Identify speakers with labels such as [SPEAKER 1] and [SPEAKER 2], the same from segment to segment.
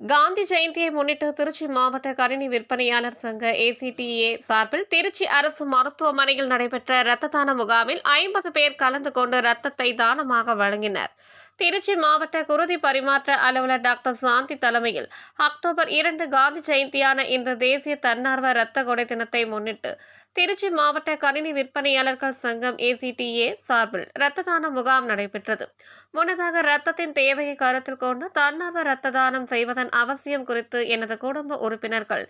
[SPEAKER 1] காந்தி ஜெயந்தியை முன்னிட்டு திருச்சி மாவட்ட கணினி விற்பனையாளர் சங்க ஏசிடிஏ சார்பில் திருச்சி அரசு மருத்துவமனையில் நடைபெற்ற இரத்த தான முகாமில் ஐம்பது பேர் கலந்து கொண்டு இரத்தத்தை தானமாக வழங்கினர். திருச்சி மாவட்ட குருதி பரிமாற்ற அலுவலர் டாக்டர் சாந்தி தலைமையில் அக்டோபர் இரண்டு காந்தி ஜெயந்தியான இன்று தேசிய தன்னார்வ இரத்த கொடை தினத்தை முன்னிட்டு திருச்சி மாவட்ட கணினி விற்பனையாளர்கள் சங்கம் ஏசிடிஏ சார்பில் இரத்த தான முகாம் நடைபெற்றது. முன்னதாக இரத்தத்தின் தேவையை கருத்தில் கொண்டு தன்னார்வ இரத்த தானம் செய்வதன் அவசியம் குறித்து எனது குடும்ப உறுப்பினர்கள்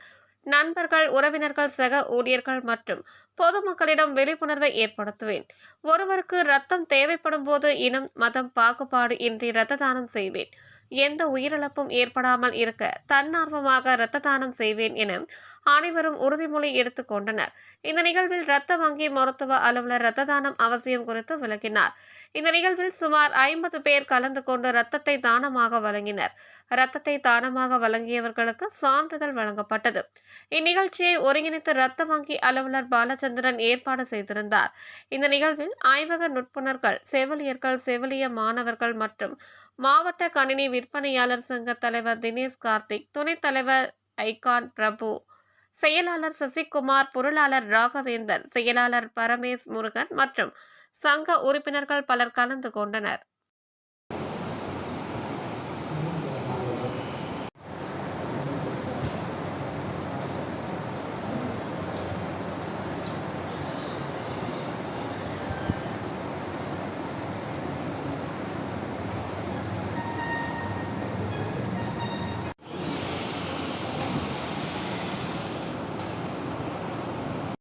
[SPEAKER 1] நண்பர்கள் உறவினர்கள் சக ஊழியர்கள் மற்றும் பொதுமக்களிடம் விழிப்புணர்வை ஏற்படுத்துவேன். ஒருவருக்கு ரத்தம் தேவைப்படும் போது இனம் மதம் பாகுபாடு இன்றி இரத்த தானம் செய்வேன். எந்த உயிரிழப்பும் ஏற்படாமல் இருக்க தன்னார்வமாக இரத்த தானம் செய்வேன் என அனைவரும் உறுதிமொழி எடுத்துக் கொண்டனர். இந்த நிகழ்வில் இரத்த வங்கி மருத்துவ அலுவலர் இரத்த தானம் அவசியம் குறித்து விளக்கினார். இந்த நிகழ்வில் சுமார் ஐம்பது பேர் கலந்து கொண்டு இரத்தத்தை தானமாக வழங்கினர். இரத்தத்தை தானமாக வழங்கியவர்களுக்கு சான்றிதழ் வழங்கப்பட்டது. இந்நிகழ்ச்சியை ஒருங்கிணைத்து இரத்த வங்கி அலுவலர் பாலச்சந்திரன் ஏற்பாடு செய்திருந்தார். இந்த நிகழ்வில் ஆய்வக நுட்புணர்கள் செவிலியர்கள் செவிலிய மாணவர்கள் மற்றும் மாவட்ட கணினி விற்பனையாளர் சங்க தலைவர் தினேஷ் கார்த்திக் துணைத் தலைவர் ஐகான் பிரபு செயலாளர் சசிகுமார் பொருளாளர் ராகவேந்தர் செயலாளர் பரமேஷ் முருகன் மற்றும் சங்க உறுப்பினர்கள் பலர் கலந்து கொண்டனர்.